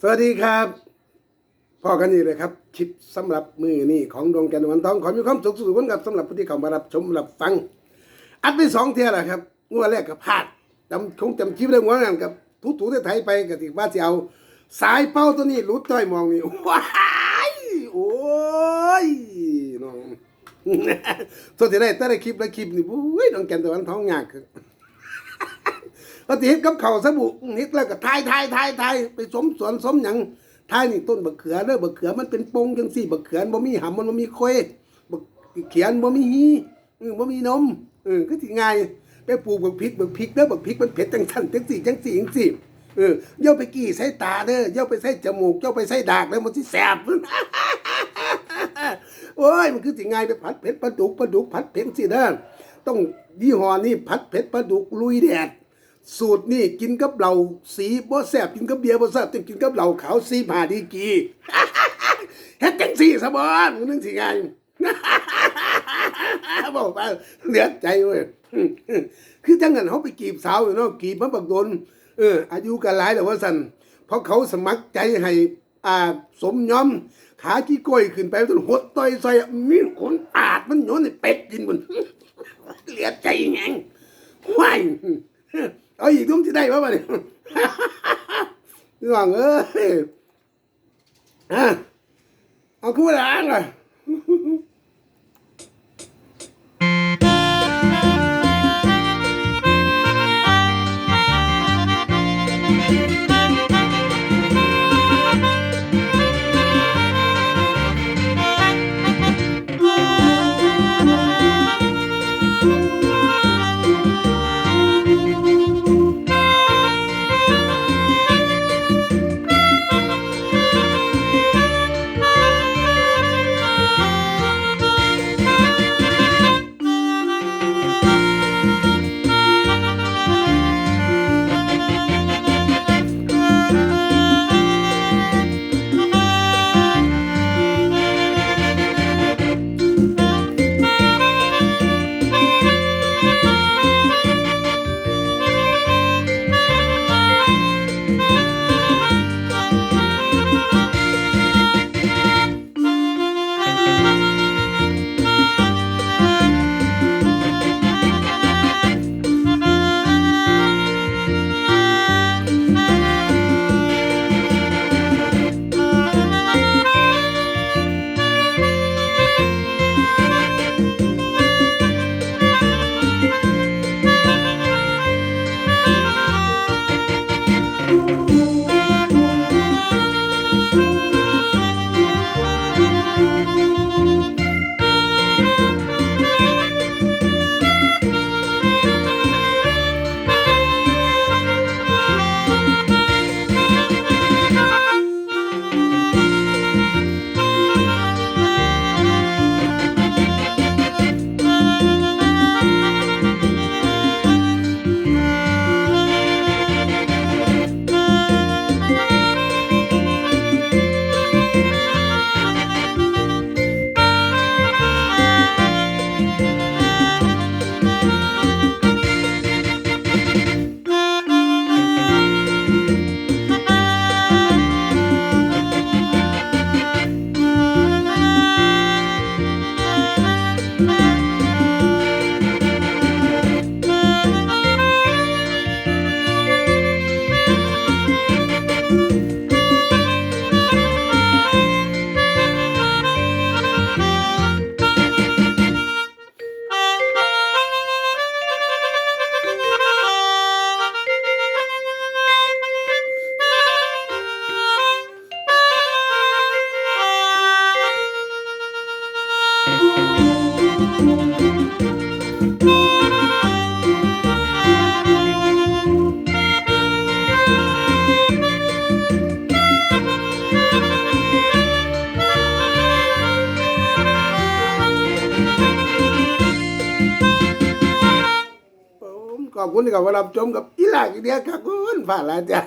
สวัสดีครับพ่อกันนี่เลยครับ คลิปสำหรับมือนี่ของดวงแก้ววันทองขอมีความสุขสุขคนกับสำหรับผู้ที่เข้ามารับชมรับฟัง อัดไปสองเที่ยแหละครับงวดแรกกับพลาดจำคงจำคลิปได้หัวงานกับทุถูไทยไปกับที่ว่าจะเอาสายเป้าตัวนี้หลุดต้อยมองนี่ว้ายโอ้ยน้องส่วที่ได้แต่ละคลิปละคลิปนี่บุ้ยน้องแก้วตะวันท้องยาก ปฏิเฮ็ดกับเขาสบู่เฮ็ดแล้วก็ทายทายทายทายไปสมสวนสมหยังทายนี่ต้นบักเขือเด้อบักเขือมันเป็นปงจังซี่บักเขือบ่มีหำมันบ่มีโคยบักเขียนบ่มีหีเออบ่มีนมเออคือสิง่ายไปปลูกบักพริกบักพริกเด้อบักพริกมันเผ็ดจังซั่นจังซี่จังซี่จังซี่เอออย่าไปกี้ใส่ตาเด้ออย่าไปใส่จมูกย่าไปใส่ดากเด้อมันสิแสบโอ้ยมันคือสิง่ายไปผัดเผ็ดปลาดุกปลาดุกผัดเผ็ดสิเด้อต้องยี่ห้อนี้ผัดเผ็ดปลาดุกลุยแดด สูตรนี่กินกับเหล้าสีบ่แซบกินกับเบียร์บ่แซบต้องกินกับเหล้าขาวสีผ่าดีกีเฮ็ดจังซี่ซะบ่มันนึงสิไงบอกว่าเหลือใจเว้ยคือจังนั้นเฮาไปกีบสาวอยู่เนาะกีบมันบักดนเออ อายุก็หลายแล้วว่าซั่นเพราะเขาสมัครใจให้อ่าสมยอม ขาขี้ก้อยขึ้นไปจนหดต่อยใส่มีขนปาดมันโยนให้เป็ดกินมันเหลือใจแหงว้าย เอาอีกทุ่มที่ได้ป่ะเนี่ยพี่น้องเอ้ยอะเอาขึ้นมาล้างเลย ผม อบคุณกับมารับชมกับอีหลากอีเดียครับคุณผ่านแล้วจ้า